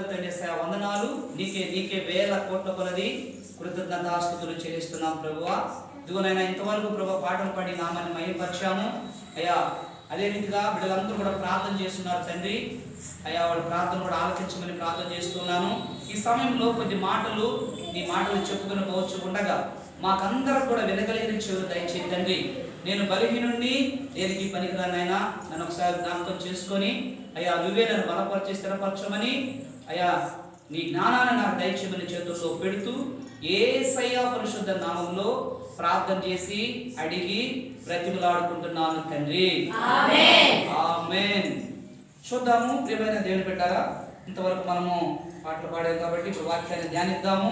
కృతజ్ఞతలు తండ్రి వందనాలు. నీకే నీకే వేల కోట్ల కొలది కృతజ్ఞతాస్తుతులు చెల్లిస్తున్నాం ప్రభువా. ఇదిగోనైనా ఇంతవరకు ప్రభు పాటలు పాడి నామాన్ని మహిమపరిచాము అయ్యా అదే రీతిగా బిడ్డలందరూ కూడా ప్రార్థన చేస్తున్నారు తండ్రి. అయ్యా వాళ్ళ ప్రార్థన కూడా ఆలోచించమని ప్రార్థన చేస్తున్నాను. ఈ సమయంలో కొద్ది మాటలు నీ మాటలు చెప్పుకుని పోవచ్చు ఉండగా మాకందరూ కూడా వినగలిగిన చెవులు దయచేయి తండ్రి. నేను బలహీనుండి దేనికి పనికిరానైనా నన్ను ఒకసారి జ్ఞాపకం చేసుకొని అయ్యా నువ్వే నన్ను బలపరిచి స్థిరపరచమని అయ్యా నీ జ్ఞానాన్ని నాకు దయచేయమని చేతుల్లో పెడుతూ ఏ సయ్యా పరిశుద్ధ నామంలో ప్రార్థన చేసి అడిగి బ్రతిమలాడుకుంటున్నాను తండ్రి. చూద్దాము ప్రియమైన దేవుని పెట్టారా ఇంతవరకు మనము పాటలు పాడాం కాబట్టి ఇప్పుడు వాక్యాన్ని ధ్యానిద్దాము.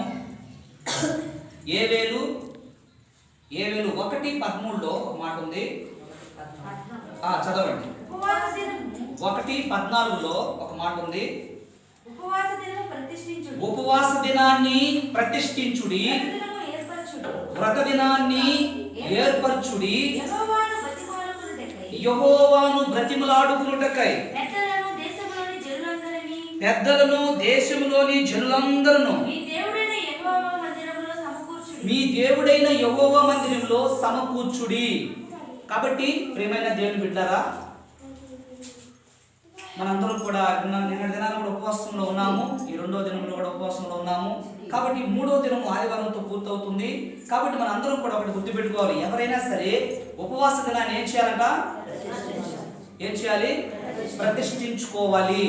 ఏ వేలు ఏ వేలు ఒకటి పదమూడులో ఒక మాట ఉంది. చదవండి. ఒకటి పద్నాలుగులో ఒక మాట ఉంది. ఉపవాస దినము ప్రతిష్ఠించుడు. ఉపవాస దినాన్ని ప్రతిష్ఠించుడి. వ్రత దినాన్ని ఏర్పరచుడి. యెహోవాను బ్రతిమలాడుకునుటకై. పెద్దలను దేశంలోని జనులందరూ మీ దేవుడైన యెహోవా మందిరంలో సమకూర్చుడి. కాబట్టి ప్రియమైన దేవుని బిడ్డారా మనందరం కూడా నిన్న దినాలు కూడా ఉపవాసంలో ఉన్నాము. ఈ రెండో దినంలో కూడా ఉపవాసంలో ఉన్నాము. కాబట్టి మూడో దినం ఆదివారంతో పూర్తవుతుంది. కాబట్టి మనందరం కూడా ఒకటి గుర్తుపెట్టుకోవాలి. ఎవరైనా సరే ఉపవాస దినాన్ని ఏం చేయాలంట? ఏం చేయాలి? ప్రతిష్ఠించుకోవాలి.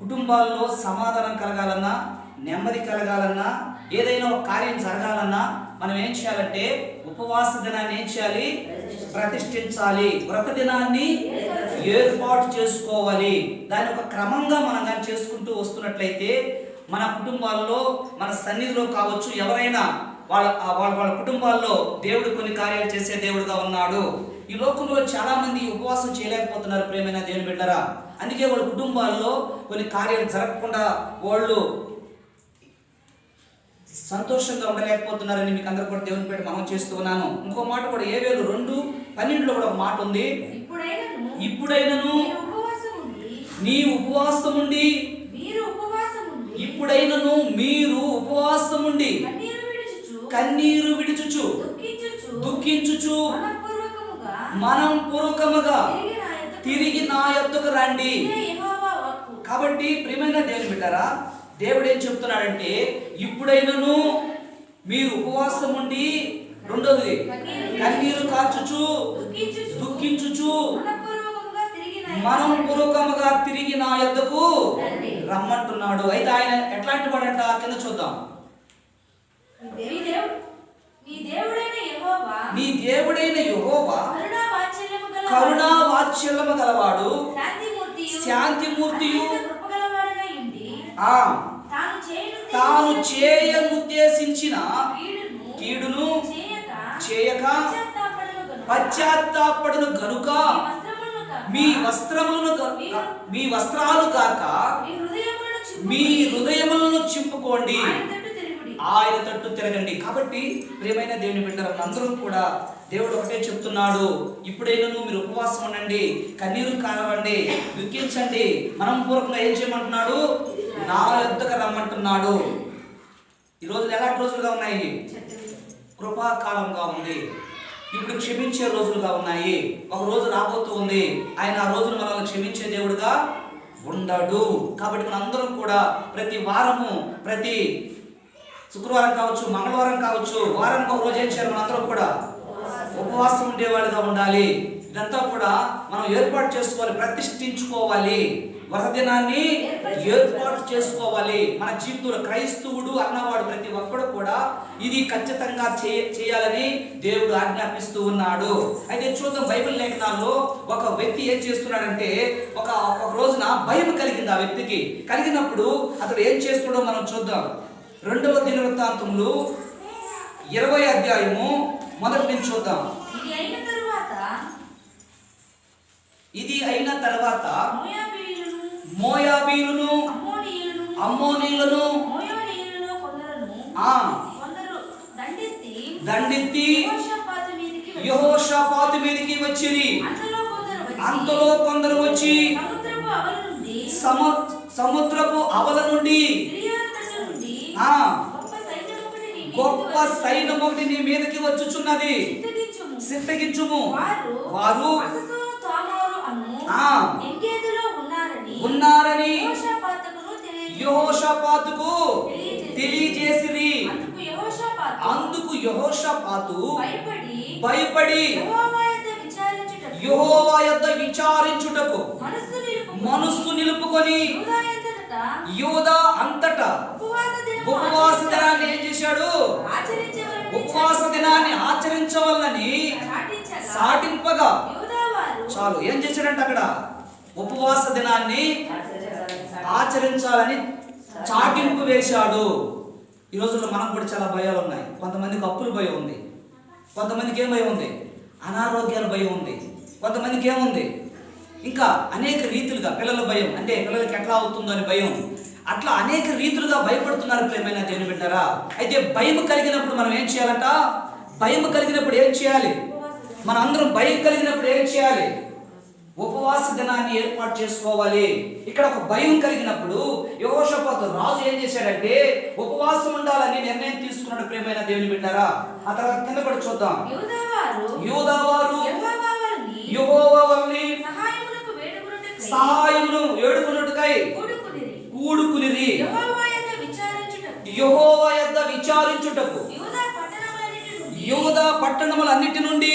కుటుంబాల్లో సమాధానం కలగాలన్నా నెమ్మది కలగాలన్నా ఏదైనా ఒక కార్యం జరగాలన్నా మనం ఏం చేయాలంటే ఉపవాస దినాన్ని ఏం చేయాలి? ప్రతిష్ఠించాలి. వ్రత దినాన్ని ఏర్పాటు చేసుకోవాలి. దాని ఒక క్రమంగా మనం కానీ చేసుకుంటూ వస్తున్నట్లయితే మన కుటుంబాల్లో మన సన్నిధిలో కావచ్చు ఎవరైనా వాళ్ళ వాళ్ళ వాళ్ళ కుటుంబాల్లో దేవుడు కొన్ని కార్యాలు చేసే దేవుడుగా ఉన్నాడు. ఈ లోకంలో చాలా మంది ఉపవాసం చేయలేకపోతున్నారు ప్రేమైన దేవుని బిడ్డరా. అందుకే వాళ్ళ కుటుంబాల్లో కొన్ని కార్యాలు జరగకుండా వాళ్ళు సంతోషంగా ఉండలేకపోతున్నారని మీకు అందరూ కూడా దేవుని పేట మనం చేస్తూ ఉన్నాను. ఇంకో మాట కూడా ఏ వేలు రెండు పన్నెండులో కూడా ఒక మాట ఉంది. ఇప్పుడైనను నీ ఉపవాసం ఉండి మీరు ఉపవాసం ఉండి ఇప్పుడైనను మీరు ఉపవాసం ఉండి కన్నీరు విడుచుచు. దుఃఖించుచు. మనం పూర్వకముగా తిరిగి నా యొద్దకు రండి. కాబట్టి ప్రియమైన దేవుని బిడ్డారా దేవుడు ఏం చెప్తున్నాడంటే ఇప్పుడైనను మీరు ఉపవాసం ఉండి రెండోది కన్నీరు కార్చుచు దుఃఖించుచు దుఃఖించుచు మనఃపూర్వకముగా తిరిగి నా మనం పూర్వకముగా తిరిగి నా యొద్దకు. రమ్మంటున్నాడు. అయితే ఆయన ఎట్లాంటి వాడంట? కింద చూద్దాం. నీ దేవుడైన యెహోవా కరుణా వాత్సల్యము గలవాడు. శాంతిమూర్తియు ఆ తాను చేయను తాను చేయనుద్దేశించిన కీడును చేయక పశ్చాత్తాపడును గనుక. మీ వస్త్రములను మీ వస్త్రాలు కాక మీ హృదయములను చింపుకోండి. ఆయన తట్టు తిరుగుడి. కాబట్టి ప్రియమైన దేవుని బిడ్డలు అందరూ కూడా దేవుడు ఒకటే చెప్తున్నాడు. ఇప్పుడైనా మీరు ఉపవాసం ఉండండి కన్నీరు కారవండి దుఃఖించండి. మనం పూర్వకంగా ఏం చేయమంటున్నాడు? నా యొద్దకు రమ్మంటున్నాడు. ఈ రోజులు ఎలాంటి రోజులుగా ఉన్నాయి? కృపాకాలంగా ఉంది. ఇప్పుడు క్షమించే రోజులుగా ఉన్నాయి. ఒక రోజు రాబోతూ ఉంది. ఆయన ఆ రోజును మనల్ని క్షమించే దేవుడుగా ఉండడు. కాబట్టి మనందరం కూడా ప్రతి వారము ప్రతి శుక్రవారం కావచ్చు మంగళవారం కావచ్చు వారానికి ఒక రోజు ఏం చేయాలి? మనందరం కూడా ఉపవాసం ఉండేవాడిగా ఉండాలి. ఇదంతా కూడా మనం ఏర్పాటు చేసుకోవాలి ప్రతిష్ఠించుకోవాలి. వరదినాన్ని ఏర్పాటు చేసుకోవాలి. మన జీవితంలో క్రైస్తవుడు అన్నవాడు ప్రతి ఒక్కడు కూడా ఇది ఖచ్చితంగా చేయ చేయాలని దేవుడు ఆజ్ఞాపిస్తూ ఉన్నాడు. అయితే చూద్దాం బైబిల్ లేఖనాల్లో ఒక వ్యక్తి ఏం చేస్తున్నాడంటే ఒక ఒక రోజున భయం కలిగింది ఆ వ్యక్తికి. కలిగినప్పుడు అతడు ఏం చేస్తున్నాడో మనం చూద్దాం. రెండవ దినవృత్తాంతములు ఇరవై అధ్యాయము మొదటి నుంచి చూద్దాం. ఇది అయిన తరువాత మోయాబీలును అమ్మోనీలను దండెత్తి యెహోషాపాతు మీదికి వచ్చి, అంతలో కొందరు వచ్చి సముద్రపు అవల నుండి సమ సముద్రపు అవల నుండి సిరియా తట్టు నుండి ఆ. గొప్ప సైన్యం ఒకటి నీ మీదికి వచ్చుచున్నది. సిద్ధగించుము వారు వారు అససు తామారు అను ఆ. ఎంగేదులో ఉన్నారని యెహోషాపాతుకు తెలియజేసి- తెలియజేసిరి. అందుకు యెహోషాపాతు భయపడి యెహోవా యొద్ద విచారించుటకు మనస్సు నిలుపుకొని యూదా అంతటా ఉపవాస దినాన్ని ఏం చేశాడు? ఉపవాస దినాన్ని ఆచరించవాలని చాటించగా సాటింపగా చాలు. ఏం చేశాడంటే అక్కడ? ఉపవాస దినాన్ని ఆచరించాలని చాటింపు వేశాడు. ఈ రోజుల్లో మనకు కూడా చాలా భయాలు ఉన్నాయి. కొంతమందికి అప్పుల భయం ఉంది. కొంతమందికి ఏం భయం ఉంది? అనారోగ్యాల భయం ఉంది. కొంతమందికి ఏముంది ఇంకా అనేక రీతులుగా పిల్లల భయం. అంటే పిల్లలకి ఎట్లా అవుతుందో అని భయం. అట్లా అనేక రీతులుగా భయపడుతున్నారు ప్రేమైన దేవుని బిడ్డారా. అయితే భయం కలిగినప్పుడు మనం ఏం చేయాలంట? భయం కలిగినప్పుడు ఏం చేయాలి? మన అందరం భయం కలిగినప్పుడు ఏం చేయాలి? ఉపవాస దినాన్ని ఏర్పాటు చేసుకోవాలి. ఇక్కడ ఒక భయం కలిగినప్పుడు యహోషపాతు రాజు ఏం చేశాడంటే ఉపవాసం ఉండాలని నిర్ణయం తీసుకున్నాడు ప్రేమైన దేవుని బిడ్డారా. ఆ తర్వాత కింద కూడా చూద్దాం. యూదా వారు యూదా వారు యెహోవా వారిని యెహోవా వారిని సహాయమునకు వేడుకొనుటకై సహాయమును వేడుకొనుటకై కూడుకునిరి. కూడుకునిరి. యెహోవా యొద్ద విచారించుటకు. యూదా పట్టణములన్నిటి నుండి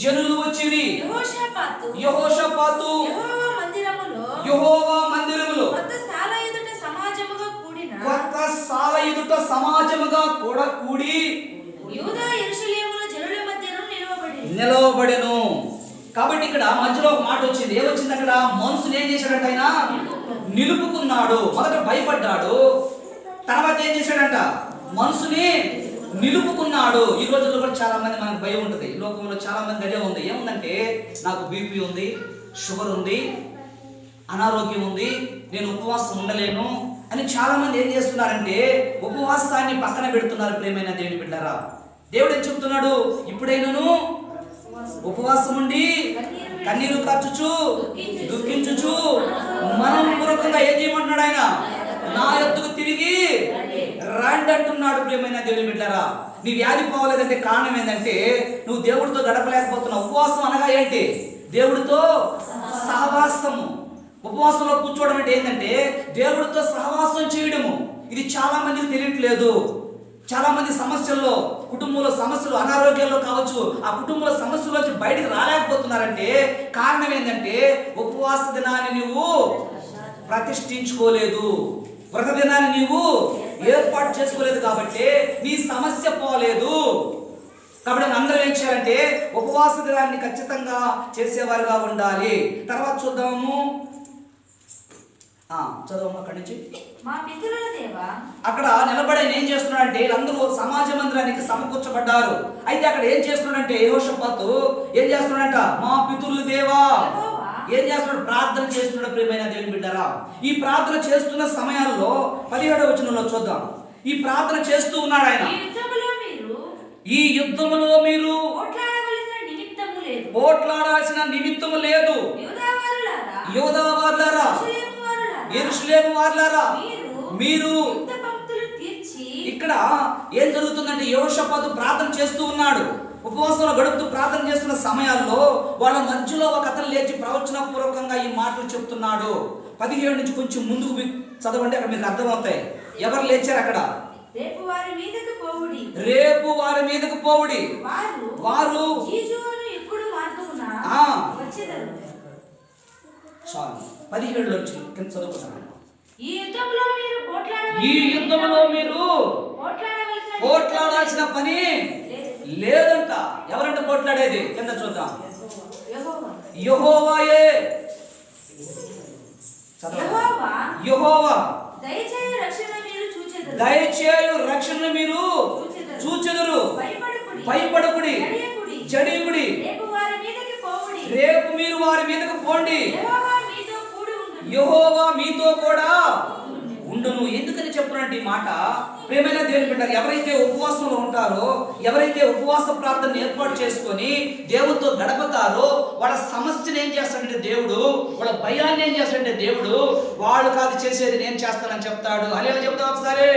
జనులు వచ్చిరి. యెహోషాపాతు. యెహోషపాతు. యెహోవా మందిరములో. యెహోవా మందిరములో. కొత్త స్థాల ఎదుట సమాజముగా కూడిన. కొత్త సాల ఎదుట సమాజముగా కూడా కూడి యూదా యెరూషలేములో జనుల మధ్యను నిలవబడి నిలవబడెను. కాబట్టి ఇక్కడ మధ్యలో ఒక మాట వచ్చింది. ఏమొచ్చింది అక్కడ? మనసుని ఏం చేశాడంట ఆయన? నిలుపుకున్నాడు. మొదట భయపడ్డాడు. తర్వాత ఏం చేశాడంట? మనసుని నిలుపుకున్నాడు. ఈ రోజుల్లో కూడా చాలా మంది మనకు భయం ఉంటుంది. ఈ లోకంలో చాలా మంది అదే ఉంది. ఏముందంటే నాకు బీపీ ఉంది షుగర్ ఉంది అనారోగ్యం ఉంది నేను ఉపవాసం ఉండలేను అని చాలా మంది ఏం చేస్తున్నారంటే ఉపవాసాన్ని పక్కన పెడుతున్నారు ప్రేమైన దేవుని బిడ్డారా. దేవుడు ఏం చెప్తున్నాడు? ఇప్పుడైనను ఉపవాసం ఉండి కన్నీరు కార్చుచు దుఃఖించుచు మనం పూర్వకంగా ఏం చేయమంటున్నాడు ఆయన? నా ఎత్తుకు తిరిగి రండి అంటున్నాడు ప్రియమైన దేవుని బిడ్డరా. నీ వ్యాధి పోవలేదంటే కారణం ఏంటంటే నువ్వు దేవుడితో గడపలేకపోతున్నావు. ఉపవాసం అనగా ఏంటి? దేవుడితో సహవాసము. ఉపవాసంలో కూర్చోవడం అంటే ఏంటంటే దేవుడితో సహవాసం చేయడము. ఇది చాలా మందికి తెలియట్లేదు. చాలా మంది సమస్యల్లో కుటుంబంలో సమస్యలు అనారోగ్యాల్లో కావచ్చు ఆ కుటుంబంలో సమస్యలోంచి బయటకు రాలేకపోతున్నారంటే కారణం ఏంటంటే ఉపవాస దినాన్ని నువ్వు ప్రతిష్ఠించుకోలేదు. వ్రత దినాన్ని నీవు ఏర్పాటు చేసుకోలేదు కాబట్టి నీ సమస్య పోలేదు. కాబట్టి అందరం ఏం చేయాలంటే ఉపవాస దినాన్ని ఖచ్చితంగా చేసేవారుగా ఉండాలి. తర్వాత చూద్దాము. ఆ, చదవమ్మా అక్కడి నుంచి. అక్కడ నిలబడి ఏం చేస్తున్నాడంటే వీళ్ళందరూ సమాజ మందిరానికి సమకూర్చబడ్డారు. అయితే అక్కడ ఏం చేస్తున్నాడంటే యెహోషాపాతు ఏం చేస్తున్నాడంట? మా పితరులు దేవా. ఏం చేస్తున్నాడు? ప్రార్థన చేస్తున్నాడు ప్రియమైన దేవుని బిడ్డరా. ఈ ప్రార్థన చేస్తున్న సమయాల్లో పదిహేడవ వచనంలో చూద్దాం. ఈ ప్రార్థన చేస్తూ ఉన్నాడు ఆయన. ఈ యుద్ధములో మీరు పోట్లాడాల్సిన నిమిత్తము లేదు. యెరూషలేము వారులారా, ఎరుషులేము వార్లారా మీరు ఇక్కడ ఏం జరుగుతుందంటే యోషపాతు ప్రార్థన చేస్తూ ఉన్నాడు. ఉపవాసంలో గడుపుతూ ప్రార్థన చేస్తున్న సమయాల్లో వాళ్ళ మధ్యలో ఒక అతను లేచి ప్రవచన పూర్వకంగా ఈ మాటలు చెప్తున్నాడు. పదిహేడు నుంచి కొంచెం ముందుకు చదవండి అక్కడ మీకు అర్థమవుతాయి. ఎవరు లేచారు అక్కడ? రేపు వారి మీదకు పోవుడి. రేపు వారి మీదకు పోవుడి. వారు చాలు. పదిహేడులో వచ్చి కింద చదువుకున్నాను ఈ యుద్ధంలో మీరు పోట్లాడవలసిన పని. లేదంట. ఎవరంట పోట్లాడేది కింద చూద్దాం. యెహోవా యహోవాయే. యెహోవా? దయచేయ రక్షణ మీరు చూచెదరు. భయపడకుడి. జడియుకుడి. రేపు మీరు వారి మీదకు పోండి. యెహోవా మీతో కూడి ఉండును. ఎందుకని ఈ మాట? ప్రేమైన దేవుని బిడ్డలు ఎవరైతే ఉపవాసంలో ఉంటారో ఎవరైతే ఉపవాస ప్రార్థన ఏర్పాటు చేసుకొని దేవుడితో గడపతారో వాళ్ళ సమస్యను ఏం చేస్తాడంటే దేవుడు వాళ్ళ భయాన్ని ఏం చేస్తాడంటే దేవుడు వాళ్ళు కాదు చేసేది నేను చేస్తానని చెప్తాడు. అలే చెప్తా ఒకసారి.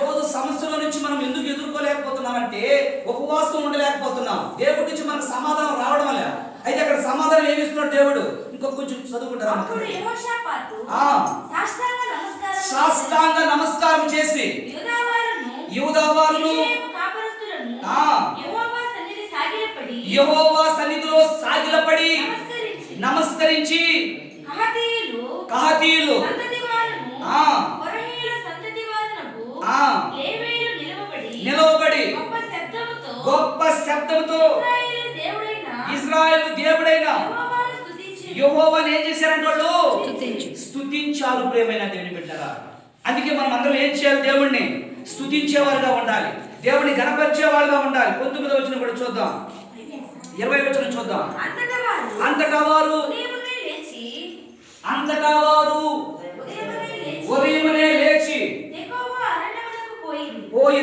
రోజు సమస్యల నుంచి మనం ఎందుకు ఎదుర్కోలేకపోతున్నామంటే ఉపవాసం ఉండలేకపోతున్నాం. దేవుడి నుంచి మనకు సమాధానం రావడం వల్ల. అయితే అక్కడ సమాధానం ఏమి ఇస్తున్నాడు దేవుడు? ఇంకొక కొంచెం చదువుకుంటారా అప్పుడు యెహోషాపాతు ఆ. సాష్టాంగ నమస్కారం సాష్టాంగ నమస్కారం చేసి యూదావారును యూదావారును కాపురస్తులను ఆ. యెహోవా సన్నిధి సాగిలపడి యెహోవా సన్నిధిలో సాగిలపడి నమస్కరించి నమస్కరించి కహతీయులు కహతీయులు సంతతి వారును ఆ. కొరహీయుల సంతతి వారునకు ఆ. లేవీయులు నిలవబడి నిలవబడి గొప్ప శబ్దముతో గొప్ప శబ్దంతో ఇశ్రాయేలు దేవుడైన ఇజ్రాయెల్ దేవుడైన యెహోవాను ఏం చేశారంటే వాళ్ళు? స్తుతించు. స్తుతించారు ప్రేమైన దేవుని బిడ్డరా అందుకే మనం అందరం ఏం చేయాలి? దేవుణ్ణి స్తుతించేవారుగా ఉండాలి. దేవుని గణపరిచేవారుగా ఉండాలి. పంతొమ్మిది వచ్చిన కూడా చూద్దాం. ఇరవై వచ్చిన చూద్దాం. అంతటా వారు అంతటా వారు ఉదయమునే లేచి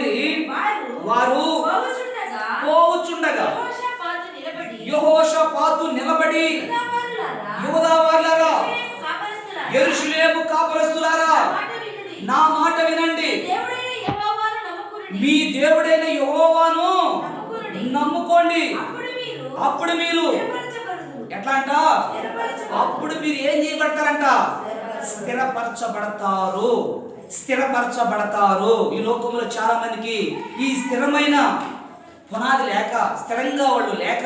అంతటా వారు పోవుచుండగా యెహోషాపాతు నిలబడి యూదావారులారా, యూదావార్లారా యెరూషలేము కాపరస్తులారా, నా మాట వినుడి. మీ దేవుడైన యెహోవాను. నమ్ముకోండి. అప్పుడు మీరు. ఎట్లా అంట. అప్పుడు మీరు ఏం చేయబడతారంట? స్థిరపరచబడతారు. స్థిరపరచబడతారు. ఈ లోకంలో చాలా మందికి ఈ స్థిరమైన పునాది లేక స్థిరంగా వాళ్ళు లేక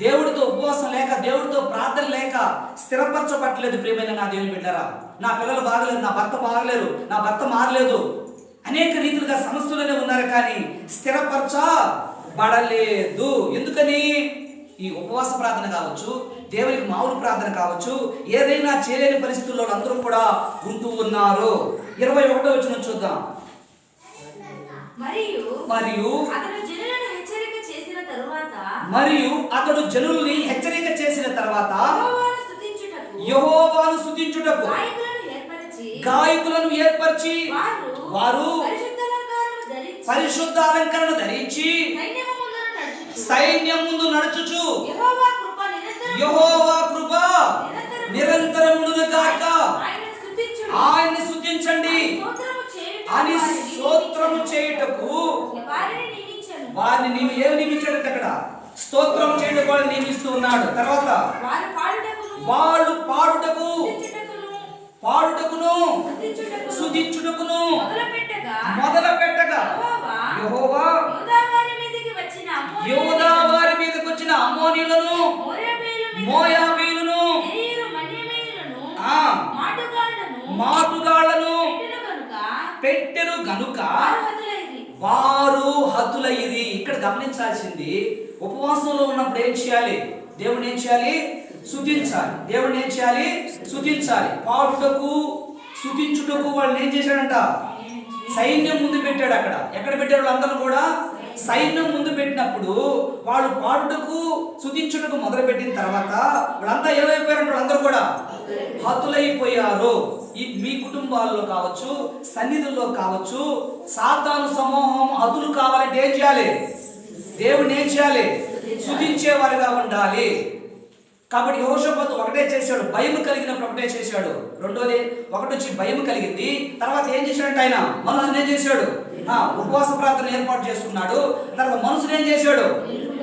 దేవుడితో ఉపవాసం లేక దేవుడితో ప్రార్థన లేక స్థిరపరచబట్టలేదు ప్రియమైన నా దేవుని బిడ్డరా. నా పిల్లలు బాగలేదు నా భర్త బాగలేరు నా భర్త మారలేదు. అనేక రీతిలుగా సమస్యలోనే ఉన్నారు కానీ స్థిరపరచబడలేదు. ఎందుకని? ఈ ఉపవాస ప్రార్థన కావచ్చు దేవునికి మామూలు ప్రార్థన కావచ్చు ఏదైనా చేయలేని పరిస్థితుల్లో అందరూ కూడా ఉంటూ ఉన్నారు. ఇరవై ఒకటో వచ్చిన చూద్దాం. మరియు మరియు మరియు అతడు జనుల్ని హెచ్చరిక చేసిన తర్వాత యెహోవాను స్తుతించుటకు గాయకులను ఏర్పరిచి వారు పరిశుద్ధ అలంకరణ ధరించి సైన్యం ముందు నడుచుచు. యెహోవా కృప నిరంతరమును గాక. ఆయన్ని చేయుటకు అని స్తోత్రము. చేయుటకు వారిని నీవు ఏమి స్తోత్రం చేయడం వాళ్ళు నియమిస్తూ ఉన్నాడు. తర్వాత వాళ్ళు పాడుటకు పాడుటకును సుధించుటకును మొదల పెట్టగా యెహోవా యోధా వారి మీదకి వచ్చిన అమ్మోనీలను మోయాబీయులను, మోయాబీలను మాటుగాళ్ళను పెట్టెను గనుక పెట్టెరు గనుక వారు హతులయ్యిరి. ఇక్కడ గమనించాల్సింది ఉపవాసంలో ఉన్నప్పుడు ఏం చేయాలి? దేవుని ఏం చేయాలి? శుతించాలి. దేవుని ఏం చేయాలి? శుతించాలి. పాటుటకు శుతించుటకు వాళ్ళు ఏం చేశాడంట? సైన్యం ముందు పెట్టాడు అక్కడ. ఎక్కడ పెట్టారు వాళ్ళందరూ కూడా? సైన్యం ముందు పెట్టినప్పుడు వాళ్ళు పాడుటకు శుతించుటకు మొదలు పెట్టిన తర్వాత వాళ్ళంతా ఏమైపోయారంటే వాళ్ళందరూ కూడా? హతులైపోయారు. ఈ మీ కుటుంబాల్లో కావచ్చు సన్నిధుల్లో కావచ్చు సాతాను సమూహం హతులు కావాలంటే ఏం చేయాలి? దేవుడిని ఏం చేయాలి? శుద్ధించేవారుగా ఉండాలి. కాబట్టి యోషపతు ఒకటే చేశాడు. భయం కలిగినప్పుడు ఒకటే చేశాడు. రెండోది ఒకటి వచ్చి భయం కలిగింది. తర్వాత ఏం చేశాడంటే ఆయన మనసును ఏం చేశాడు? ఉపవాస ప్రార్థన ఏర్పాటు చేసుకున్నాడు తర్వాత మనసుని ఏం చేశాడు?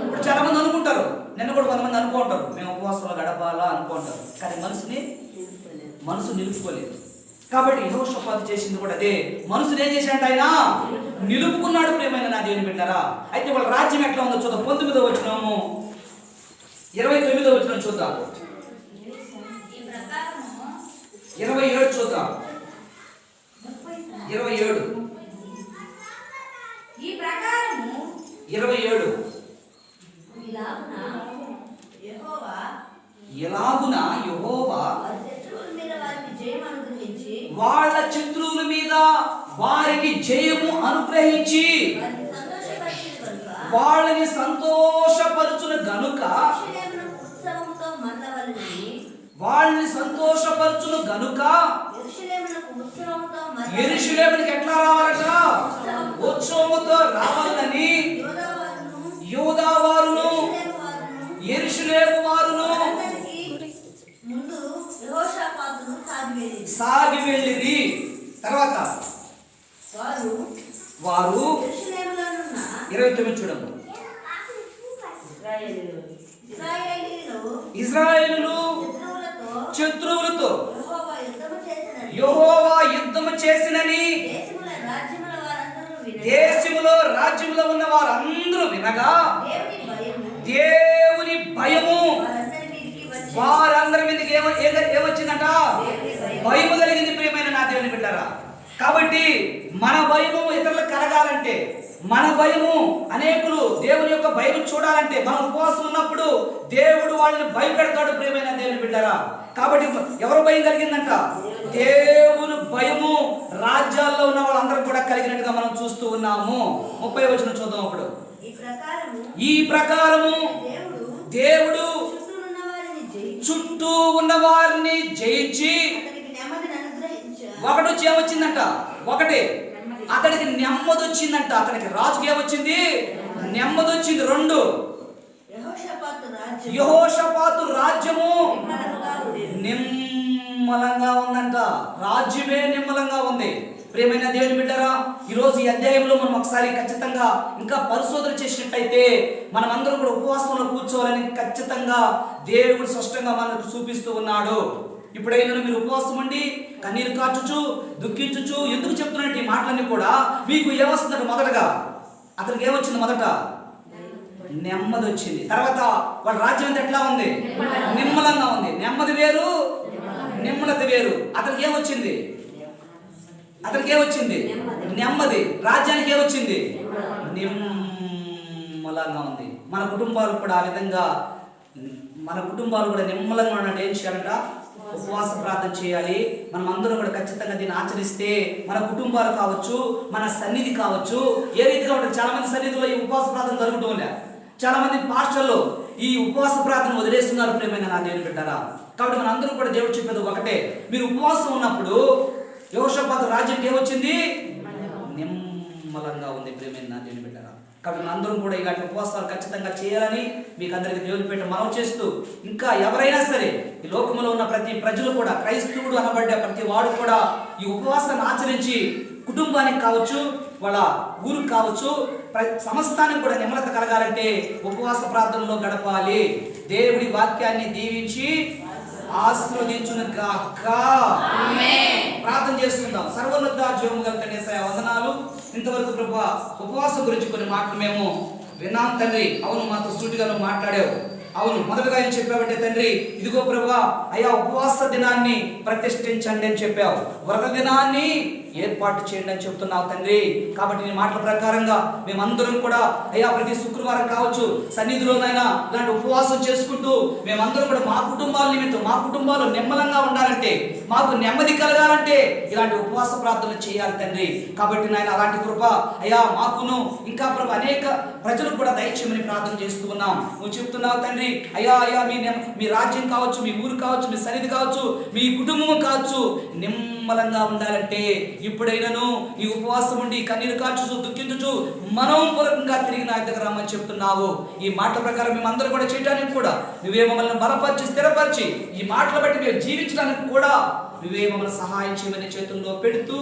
ఇప్పుడు చాలా మంది అనుకుంటారు. నిన్న కూడా కొంతమంది అనుకుంటారు. మేము ఉపవాసంలో గడపాలా అనుకుంటారు. కానీ మనసుని మనసు నిలుపుకోలేదు. కాబట్టి యహోషపాతు చేసింది కూడా అదే. మనసుని ఏం చేశాడంటే ఆయన? నిలుపుకున్నాడు ప్రియమైన నా దేవుని బిడ్డారా. అయితే వాళ్ళ రాజ్యం ఎట్లా ఉందో చూద్దాం. పంతొమ్మిదో వచ్చినాము ఇరవై తొమ్మిదో వచ్చిన చూద్దాం. ఇరవై ఏడు చూద్దాం. ఇరవై ఏడు. ఈ ప్రకారము ఇరవై ఏడు. సాగి వెళ్ళిరి. తర్వాత వారు ఇరవై తొమ్మిది చూడము. ఇజ్రాయేలులు శత్రువులతో యెహోవా యుద్ధము చేసినని దేశముల రాజ్యములో ఉన్న వారందరూ వినగా దేవుని భయము వారందరి మీదికి ఏమ ఏ- భయము కలిగింది ప్రియమైన నా దేవుని బిడ్డారా. కాబట్టి మన భయము ఇతరులకు కలగాలంటే మన భయము అనేకులు దేవుని యొక్క భయం చూడాలంటే మనం ఉపవాసం ఉన్నప్పుడు దేవుడు వాళ్ళని భయపెడతాడు ప్రియమైన దేవుని బిడ్డారా. కాబట్టి ఎవరు భయం కలిగిందంట? దేవుని భయము రాజ్యాల్లో ఉన్న వాళ్ళందరూ కూడా కలిగినట్టుగా మనం చూస్తూ ఉన్నాము. ముప్పై వచ్చిన చూద్దాం అప్పుడు. ఈ ప్రకారము దేవుడు చుట్టూ ఉన్న వారిని జయించి ఒకటి వచ్చి ఏమొచ్చిందంట? ఒకటి. అతడికి నెమ్మది వచ్చిందంట. అతనికి రాజుకి ఏమొచ్చింది? నెమ్మది వచ్చింది. రెండు. యెహోషాపాతు రాజ్యం యహోషపాతు రాజ్యము. నిమ్మలంగా ఉందంట. రాజ్యమే నిమ్మలంగా ఉంది. ప్రియమైన దేవుని బిడ్డరా ఈరోజు ఈ అధ్యాయంలో మనం ఒకసారి ఖచ్చితంగా ఇంకా పరిశోధన చేసినట్టయితే మనం అందరం కూడా ఉపవాసంలో కూర్చోవాలని ఖచ్చితంగా దేవుడు స్పష్టంగా మనకు చూపిస్తూ ఉన్నాడు. ఇప్పుడైనా మీరు ఉపవాసం ఉండి కన్నీరు కార్చుచు దుఃఖించుచు ఎందుకు చెప్తున్నట్టు ఈ మాటలన్నీ కూడా? మీకు ఏమొస్తుందంటే మొదటగా? అతనికి ఏమొచ్చింది మొదట? నెమ్మది వచ్చింది. తర్వాత వాళ్ళ రాజ్యం అంతా ఎట్లా ఉంది? నిమ్మలంగా ఉంది. నెమ్మది వేరు నిమ్మలత వేరు. అతనికి ఏమొచ్చింది? అతనికి ఏమొచ్చింది? నెమ్మది. రాజ్యానికి ఏమొచ్చింది? నిమ్మలంగా ఉంది. మన కుటుంబాలు కూడా ఆ విధంగా మన కుటుంబాలు కూడా నిమ్మలంగా ఉన్నట్టు ఏం చేయాలంట? ఉపవాస ప్రార్థన చేయాలి. మనం అందరం కూడా ఖచ్చితంగా దీన్ని ఆచరిస్తే మన కుటుంబాలు కావచ్చు మన సన్నిధి కావచ్చు ఏ రీతిగా ఉంటుంది చాలా మంది సన్నిధిలో ఈ ఉపవాస ప్రార్థన జరుగుతూ లే చాలా మంది పాస్టర్లు ఈ ఉపవాస ప్రార్థన వదిలేస్తున్నారు ప్రేమైన నా దేవుని బిడ్డారా. కాబట్టి మన అందరం కూడా దేవుడు చెప్పేది ఒకటే. మీరు ఉపవాసం ఉన్నప్పుడు యోషపాత రాజ్యంకి ఏమొచ్చింది? నిమ్మలంగా ఉంది ప్రేమైన నా దేవుని బిడ్డారా. కాబట్టి మన అందరం కూడా ఇలాంటి ఉపవాసాలు ఖచ్చితంగా చేయాలని మీకు అందరికి దేవుని పేట మనం చేస్తూ ఇంకా ఎవరైనా సరే ఈ లోకంలో ఉన్న ప్రతి ప్రజలు కూడా క్రైస్తవుడు అనబడ్డ ప్రతి వాడు కూడా ఈ ఉపవాసాన్ని ఆచరించి కుటుంబానికి కావచ్చు వాళ్ళ ఊరికి కావచ్చు ప్ర- సమస్తానికి కూడా నిమ్మలత కలగాలంటే ఉపవాస ప్రార్థనలో గడపాలి. దేవుడి వాక్యాన్ని దీవించి ఆశీర్వదించును గాక ప్రార్థన చేసుకుందాం సర్వోన్నత జీవము గల వందనాలు. ఇంతవరకు ప్రభా ఉపవాసం గురించి కొన్ని మాటలు మేము విన్నాం తండ్రి. అవును మాతో సూటిగా మాట్లాడావు. అవును మొదటగా ఏం చెప్పావంటే తండ్రి ఇదిగో ప్రభా అయ్యా ఉపవాస దినాన్ని ప్రతిష్ఠించండి అని చెప్పావు. వ్రత దినాన్ని ఏర్పాటు చేయండి అని చెప్తున్నావు తండ్రి. కాబట్టి నీ మాటల ప్రకారంగా మేమందరం కూడా అయ్యా ప్రతి శుక్రవారం కావచ్చు సన్నిధిలోనైనా ఇలాంటి ఉపవాసం చేసుకుంటూ మేమందరం కూడా మా కుటుంబాల నిమిత్తం మా కుటుంబాలు నిమ్మలంగా ఉండాలంటే మాకు నెమ్మది కలగాలంటే ఇలాంటి ఉపవాస ప్రార్థనలు చేయాలి తండ్రి. కాబట్టి నాయన అలాంటి కృప అయ్యా మాకును ఇంకా ప్రభు అనేక ప్రజలకు కూడా దయచేయమని ప్రార్థన చేస్తూ ఉన్నాం. నువ్వు చెప్తున్నావు తండ్రి అయ్యా అయ్యా మీ నెమ్- మీ రాజ్యం కావచ్చు మీ ఊరు కావచ్చు మీ సన్నిధి కావచ్చు మీ కుటుంబం కావచ్చు నిమ్మలంగా ఉండాలంటే ఇప్పుడైనను ఈ ఉపవాసం ఉండి కన్నీరు కార్చుచు దుఃఖించుచు మనం పూర్వకంగా తిరిగి నా దగ్గర రమ్మని చెప్తున్నావు. ఈ మాట ప్రకారం మేమందరం కూడా చేయడానికి కూడా నువ్వే మమ్మల్ని బలపరిచి స్థిరపరిచి ఈ మాటలు బట్టి మేము జీవించడానికి కూడా నువ్వే మమ్మల్ని సహాయం చేయమని చేతుల్లో పెడుతూ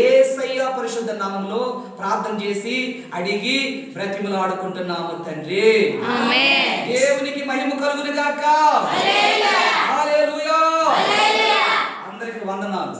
ఏసయ్య పరిశుద్ధ నామంలో ప్రార్థన చేసి అడిగి బ్రతిమలు ఆడుకుంటున్నాము తండ్రి దేవునికి మహిమ కలుగును గాక. అందరికి వందనాలు.